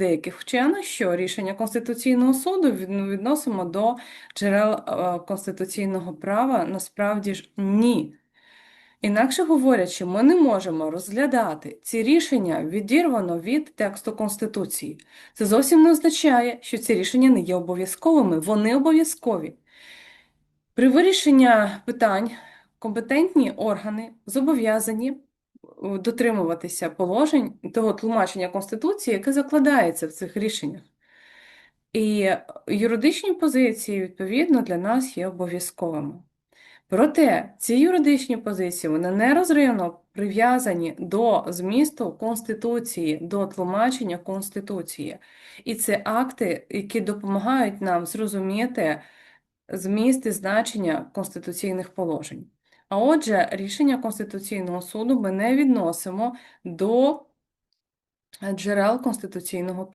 деяких вчених, що рішення Конституційного суду ну, відносимо до джерел е, конституційного права. Насправді ж ні. Інакше говорячи, ми не можемо розглядати ці рішення відірвано від тексту Конституції. Це зовсім не означає, що ці рішення не є обов'язковими. Вони обов'язкові. При вирішенні питань компетентні органи зобов'язані дотримуватися положень того тлумачення Конституції, яке закладається в цих рішеннях. І юридичні позиції, відповідно, для нас є обов'язковими. Проте ці юридичні позиції вони нерозривно прив'язані до змісту Конституції, до тлумачення Конституції. І це акти, які допомагають нам зрозуміти зміст і значення конституційних положень. А отже, рішення Конституційного суду ми не відносимо до джерел конституційного